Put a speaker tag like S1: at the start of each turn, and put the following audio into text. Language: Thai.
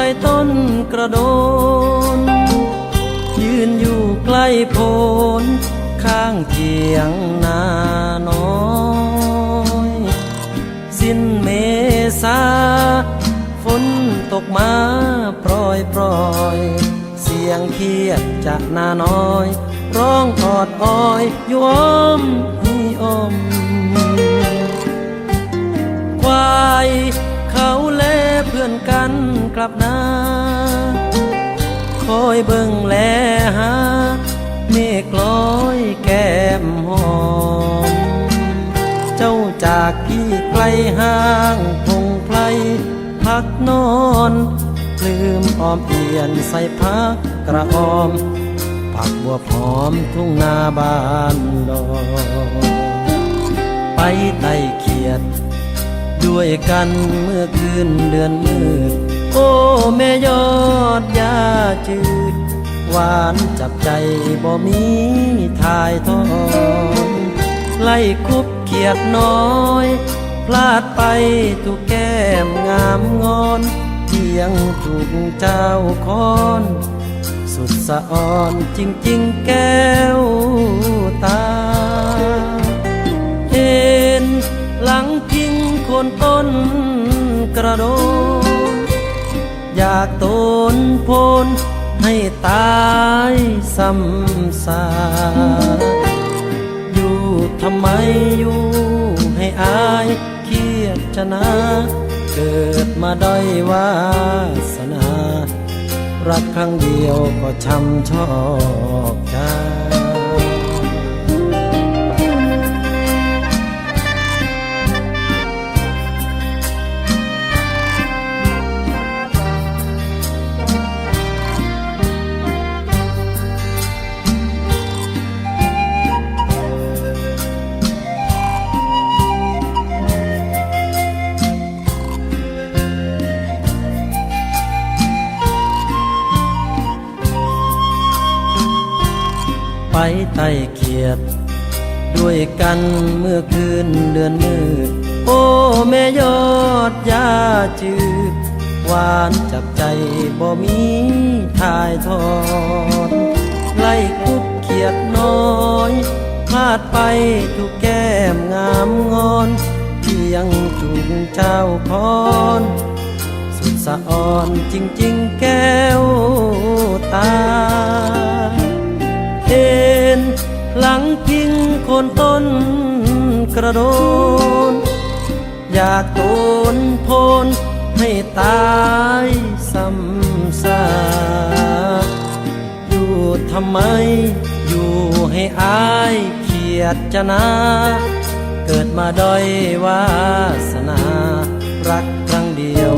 S1: ต้ต้นกระโดน ยืนอยู่ใกล้โพนข้างเทียงนาน้อย สิ้นเม ษาฝนตกมาปล่อยปล่อย เสียงเครียดจากนาน้อย ร้องออดอ้อยย้อมฮีอ้อมควายเขาแลเพื่อนกันกลับนาคอยเบิ่งแล ไกลห้างพงไพรพักนอนลืมออมเอียนใส่พักกระออม ผักบัวพร้อมทุ่งนาบานดอนไปไต่เขียด ด้วยกันเมื่อคืนเดือนมืด โอ้แม่ยอดยาจืดหวานจับใจบ่มีทายทอนไล่คุบเขียดน้อย ลาดไปถูกแก้มงามงอนเพียงถูกเจ้าคอน สุดสะอ่อนจริงๆแก้วตาเห็นหลังพิงโคนต้นกระโดนอยากตนโพนให้ตายซ้ำซาอยู่ทำไมอยู่ให้อา นะเกิดมาด้อยวาสนา รักครั้งเดียวก็ช้ำชอกใจ ไปไต่เขียด ด้วยกันเมื่อคืนเดือนมืด โอ้แม่ยอดยาจืดหวานจับใจบ่มีทายทอนไล่คุบเขียดน้อยพลาดไปถูกแก้มงามงอนเพียงถูกเจ้าพรสุดสะอ่อนจริง ๆ แก้ นต้นกระโดน อยากโตนโพนให้ตายซ้ำซากอยู่ทำไม อยู่ให้อายเขียดจะนา เกิดมาด้อยวาสนา รักครั้งเดียว